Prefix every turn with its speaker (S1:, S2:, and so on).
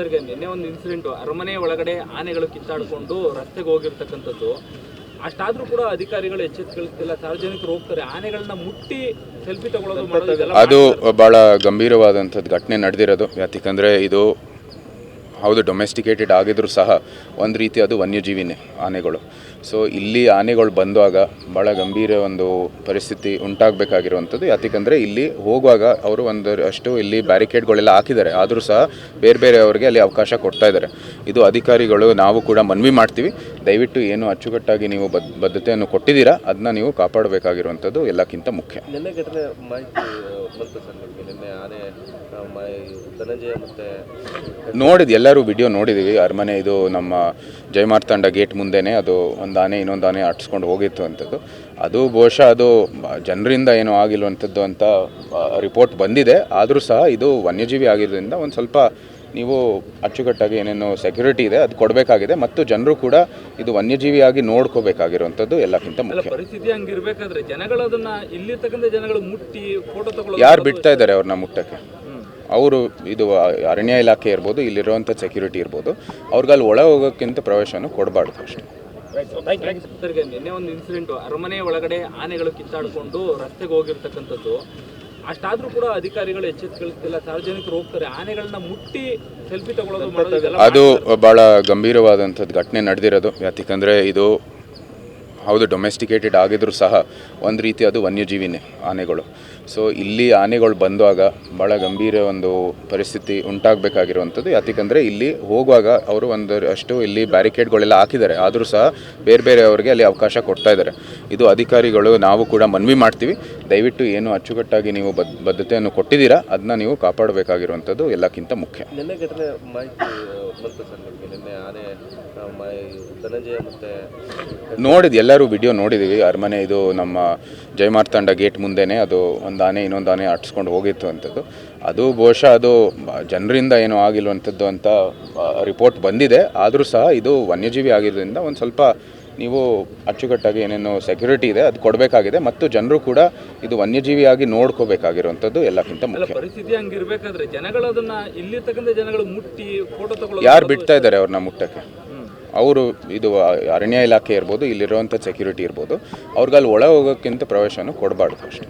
S1: ಸರ್ಗೆ ನಿನ್ನೆ ಒಂದು ಇನ್ಸಿಡೆಂಟ್ ಅರಮನೆ ಒಳಗಡೆ ಆನೆಗಳು ಕಿತ್ತಾಡ್ಕೊಂಡು ರಸ್ತೆಗೆ ಹೋಗಿರ್ತಕ್ಕಂಥದ್ದು. ಅಷ್ಟಾದ್ರೂ ಕೂಡ ಅಧಿಕಾರಿಗಳು ಎಚ್ಚೆತ್ತಿಲ್ಲ ಸಾರ್ವಜನಿಕರು ಹೋಗ್ತಾರೆ. ಆನೆಗಳನ್ನ ಮುಟ್ಟಿ ಸೆಲ್ಫಿ ತಗೊಳ್ಳೋದು
S2: ಅದು ಬಹಳ ಗಂಭೀರವಾದಂಥದ್ದು ಘಟನೆ ನಡೆದಿರೋದು. ಯಾಕಂದ್ರೆ ಇದು ಹೌದು ಡೊಮೆಸ್ಟಿಕೇಟೆಡ್ ಆಗಿದ್ರು ಸಹ ಒಂದು ರೀತಿ ಅದು ವನ್ಯಜೀವಿನೇ ಆನೆಗಳು. ಸೊ ಇಲ್ಲಿ ಆನೆಗಳು ಬಂದಾಗ ಭಾಳ ಗಂಭೀರ ಒಂದು ಪರಿಸ್ಥಿತಿ ಉಂಟಾಗಬೇಕಾಗಿರುವಂಥದ್ದು. ಯಾಕಂದರೆ ಇಲ್ಲಿ ಹೋಗುವಾಗ ಅವರು ಒಂದು ಅಷ್ಟು ಇಲ್ಲಿ ಬ್ಯಾರಿಕೇಡ್ಗಳೆಲ್ಲ ಹಾಕಿದ್ದಾರೆ. ಆದರೂ ಸಹ ಬೇರೆ ಬೇರೆ ಅವರಿಗೆ ಅಲ್ಲಿ ಅವಕಾಶ ಕೊಡ್ತಾ ಇದ್ದಾರೆ. ಇದು ಅಧಿಕಾರಿಗಳು, ನಾವು ಕೂಡ ಮನವಿ ಮಾಡ್ತೀವಿ. ದಯವಿಟ್ಟು ಏನು ಅಚ್ಚುಕಟ್ಟಾಗಿ ನೀವು ಬದ್, ಬದ್ಧತೆಯನ್ನು ಕೊಟ್ಟಿದ್ದೀರಾ ಅದನ್ನ ನೀವು ಕಾಪಾಡಬೇಕಾಗಿರುವಂಥದ್ದು ಎಲ್ಲಕ್ಕಿಂತ ಮುಖ್ಯ.
S3: ಧನಂಜಯ ಮತ್ತೆ
S2: ನೋಡಿದ್ ಎಲ್ಲರೂ ವಿಡಿಯೋ ನೋಡಿದ್ದೀವಿ ಅರಮನೆ ಇದು ನಮ್ಮ ಜಯಮಾರ್ತಾಂಡ ಗೇಟ್ ಮುಂದೆನೇ ಅದು ಒಂದು ಆನೆ ಇನ್ನೊಂದು ಆನೆ ಅಟ್ಸ್ಕೊಂಡು ಹೋಗಿತ್ತು ಅಂಥದ್ದು ಅದು ಬಹುಶಃ ಅದು ಜನರಿಂದ ಏನೂ ಆಗಿಲ್ವಂಥದ್ದು ಅಂತ ರಿಪೋರ್ಟ್ ಬಂದಿದೆ. ಆದರೂ ಸಹ ಇದು ವನ್ಯಜೀವಿ ಆಗಿರೋದ್ರಿಂದ ಒಂದು ಸ್ವಲ್ಪ ನೀವು ಅಚ್ಚುಕಟ್ಟಾಗಿ ಏನೇನು ಸೆಕ್ಯೂರಿಟಿ ಇದೆ ಅದು ಕೊಡಬೇಕಾಗಿದೆ. ಮತ್ತು ಜನರು ಕೂಡ ಇದು ವನ್ಯಜೀವಿಯಾಗಿ ನೋಡ್ಕೋಬೇಕಾಗಿರುವಂಥದ್ದು ಎಲ್ಲಕ್ಕಿಂತ ಮುಖ್ಯ.
S1: ಪರಿಸ್ಥಿತಿ ಹಂಗಿರ್ಬೇಕಾದ್ರೆ ಜನಗಳು ಅದನ್ನ ಇಲ್ಲಿರ್ತಕ್ಕಂಥ ಜನಗಳು ಮುಟ್ಟಿ ಫೋಟೋ ತಗೊಳ್ಳೋದು
S2: ಯಾರು ಬಿಡ್ತಾ ಇದ್ದಾರೆ ಅವ್ರನ್ನ ಮುಟ್ಟಕ್ಕೆ? ಅವರು ಇದು ಅರಣ್ಯ ಇಲಾಖೆ ಇರ್ಬೋದು ಇಲ್ಲಿರುವಂಥ ಸೆಕ್ಯೂರಿಟಿ ಇರ್ಬೋದು ಅವ್ರಿಗೆ ಅಲ್ಲಿ ಒಳ ಹೋಗೋಕ್ಕಿಂತ ಪ್ರವೇಶವನ್ನು ಕೊಡಬಾರ್ದು ಅಷ್ಟೇ.
S1: ಸರ್ಗೆ ನಿನ್ನೆ ಒಂದು ಇನ್ಸಿಡೆಂಟ್ ಅರಮನೆ ಒಳಗಡೆ ಆನೆಗಳು ಕಿತ್ತಾಡಿಕೊಂಡು ರಸ್ತೆಗೆ ಹೋಗಿರ್ತಕ್ಕಂಥದ್ದು. ಅಷ್ಟಾದ್ರೂ ಕೂಡ ಅಧಿಕಾರಿಗಳು ಎಚ್ಚೆತ್ತುಗಳಿಸ್ತಿಲ್ಲ ಸಾರ್ವಜನಿಕರು ಹೋಗ್ತಾರೆ. ಆನೆಗಳನ್ನ ಮುಟ್ಟಿ ಸೆಲ್ಫಿ ತಗೊಳ್ಳೋದು
S2: ಅದು ಬಹಳ ಗಂಭೀರವಾದಂಥದ್ದು ಘಟನೆ ನಡೆದಿರೋದು. ಯಾಕಂದ್ರೆ ಇದು ಹೌದು ಡೊಮೆಸ್ಟಿಕೇಟೆಡ್ ಆಗಿದ್ರು ಸಹ ಒಂದು ರೀತಿ ಅದು ವನ್ಯಜೀವಿನೇ ಆನೆಗಳು. ಸೊ ಇಲ್ಲಿ ಆನೆಗಳು ಬಂದಾಗ ಭಾಳ ಗಂಭೀರ ಒಂದು ಪರಿಸ್ಥಿತಿ ಉಂಟಾಗಬೇಕಾಗಿರುವಂಥದ್ದು. ಯಾಕಂದರೆ ಇಲ್ಲಿ ಹೋಗುವಾಗ ಅವರು ಒಂದು ಅಷ್ಟು ಇಲ್ಲಿ ಬ್ಯಾರಿಕೇಡ್ಗಳೆಲ್ಲ ಹಾಕಿದ್ದಾರೆ. ಆದರೂ ಸಹ ಬೇರೆ ಬೇರೆ ಅವರಿಗೆ ಅಲ್ಲಿ ಅವಕಾಶ ಕೊಡ್ತಾ ಇದ್ದಾರೆ. ಇದು ಅಧಿಕಾರಿಗಳು ನಾವು ಕೂಡ ಮನವಿ ಮಾಡ್ತೀವಿ. ದಯವಿಟ್ಟು ಏನು ಅಚ್ಚುಕಟ್ಟಾಗಿ ನೀವು ಬದ್ ಬದ್ಧತೆಯನ್ನು ಕೊಟ್ಟಿದ್ದೀರಾ ಅದನ್ನ ನೀವು ಕಾಪಾಡಬೇಕಾಗಿರುವಂಥದ್ದು ಎಲ್ಲಕ್ಕಿಂತ ಮುಖ್ಯ.
S3: ಮಾಹಿತಿ
S2: ನೋಡಿದ್ ಎಲ್ಲರೂ ವಿಡಿಯೋ ನೋಡಿದ್ದೀವಿ ಅರಮನೆ ಇದು ನಮ್ಮ ಜಯಮಾರ್ತಾಂಡ ಗೇಟ್ ಮುಂದೆನೇ ಅದು ಒಂದು ಆನೆ ಇನ್ನೊಂದು ಆನೆ ಅಟ್ಸ್ಕೊಂಡು ಹೋಗಿತ್ತು ಅಂಥದ್ದು ಅದು ಬಹುಶಃ ಅದು ಜನರಿಂದ ಏನೂ ಆಗಿಲ್ವಂಥದ್ದು ಅಂತ ರಿಪೋರ್ಟ್ ಬಂದಿದೆ. ಆದರೂ ಸಹ ಇದು ವನ್ಯಜೀವಿ ಆಗಿರೋದ್ರಿಂದ ಒಂದು ಸ್ವಲ್ಪ ನೀವು ಅಚ್ಚುಕಟ್ಟಾಗಿ ಏನೇನು ಸೆಕ್ಯೂರಿಟಿ ಇದೆ ಅದು ಕೊಡಬೇಕಾಗಿದೆ. ಮತ್ತು ಜನರು ಕೂಡ ಇದು ವನ್ಯಜೀವಿಯಾಗಿ ನೋಡ್ಕೋಬೇಕಾಗಿರುವಂಥದ್ದು ಎಲ್ಲಕ್ಕಿಂತ ಮುಖ್ಯ.
S1: ಪರಿಸ್ಥಿತಿ ಹಂಗಿರ್ಬೇಕಾದ್ರೆ ಜನಗಳು ಅದನ್ನ ಇಲ್ಲಿರ್ತಕ್ಕಂಥ ಜನಗಳು ಮುಟ್ಟಿ ಫೋಟೋ ತಗೊಳ್ಳೋದು
S2: ಯಾರು ಬಿಡ್ತಾ ಇದ್ದಾರೆ ಅವ್ರನ್ನ ಮುಟ್ಟಕ್ಕೆ? ಅವರು ಇದು ಅರಣ್ಯ ಇಲಾಖೆ ಇರ್ಬೋದು, ಇಲ್ಲಿರುವಂಥ ಸೆಕ್ಯೂರಿಟಿ ಇರ್ಬೋದು, ಅವ್ರಿಗೆ ಅಲ್ಲಿ ಒಳ ಹೋಗೋಕ್ಕಿಂತ ಪ್ರವೇಶನೂ ಕೊಡಬಾರ್ದು ಅಷ್ಟೇ.